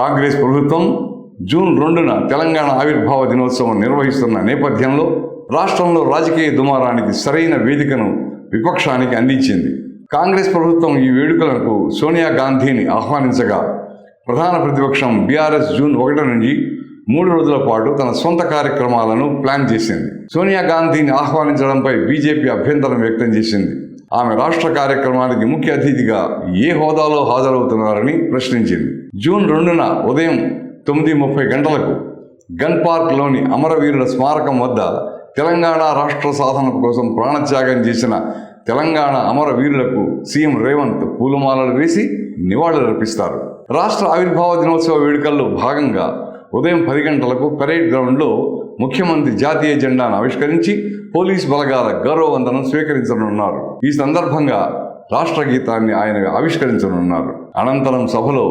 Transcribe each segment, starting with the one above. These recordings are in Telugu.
కాంగ్రెస్ ప్రభుత్వం జూన్ రెండున తెలంగాణ ఆవిర్భావ దినోత్సవం నిర్వహిస్తున్న నేపథ్యంలో రాష్ట్రంలో రాజకీయ దుమారానికి సరైన వేదికను విపక్షానికి అందించింది. కాంగ్రెస్ ప్రభుత్వం ఈ వేడుకలకు సోనియా గాంధీని ఆహ్వానించగా ప్రధాన ప్రతిపక్షం బీఆర్ఎస్ జూన్ ఒకటి నుంచి మూడు రోజుల పాటు తన సొంత కార్యక్రమాలను ప్లాన్ చేసింది. సోనియా గాంధీని ఆహ్వానించడంపై బీజేపీ అభ్యంతరం వ్యక్తం చేసింది. ఆమె రాష్ట్ర కార్యక్రమానికి ముఖ్య అతిథిగా ఏ హోదాలో హాజరవుతున్నారని ప్రశ్నించింది. జూన్ రెండున ఉదయం తొమ్మిది ముప్పై గంటలకు గన్ పార్క్లోని అమరవీరుల స్మారకం వద్ద తెలంగాణ రాష్ట్ర సాధన కోసం ప్రాణత్యాగం చేసిన తెలంగాణ అమరవీరులకు సీఎం రేవంత్ పూలమాలలు వేసి నివాళులర్పిస్తారు. రాష్ట్ర ఆవిర్భావ దినోత్సవ వేడుకల్లో భాగంగా ఉదయం పది గంటలకు పెరేడ్ గ్రౌండ్లో ముఖ్యమంత్రి జాతీయ జెండాను ఆవిష్కరించి పోలీస్ బలగాల గౌరవవందనం స్వీకరించనున్నారు. ఈ సందర్భంగా రాష్ట్ర గీతాన్ని ఆయన ఆవిష్కరించనున్నారు. అనంతరం సభలో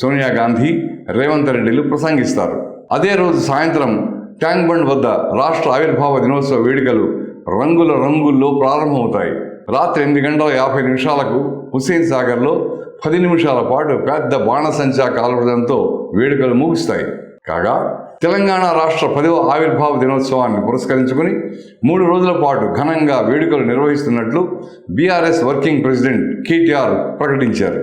సోనియా గాంధీ రేవంత్ రెడ్డిలు ప్రసంగిస్తారు. అదే రోజు సాయంత్రం ట్యాంక్ బండ్ వద్ద రాష్ట్ర ఆవిర్భావ దినోత్సవ వేడుకలు రంగుల రంగుల్లో ప్రారంభమవుతాయి. రాత్రి ఎనిమిది గంటల యాభై నిమిషాలకు హుస్సేన్ సాగర్లో పది నిమిషాల పాటు పెద్ద బాణసంచా కాల్వడంతో వేడుకలు ముగుస్తాయి. కాగా తెలంగాణ రాష్ట్ర పదవ ఆవిర్భావ దినోత్సవాన్ని పురస్కరించుకుని మూడు రోజుల పాటు ఘనంగా వేడుకలు నిర్వహిస్తున్నట్లు బీఆర్ఎస్ వర్కింగ్ ప్రెసిడెంట్ కేటీఆర్ ప్రకటించారు.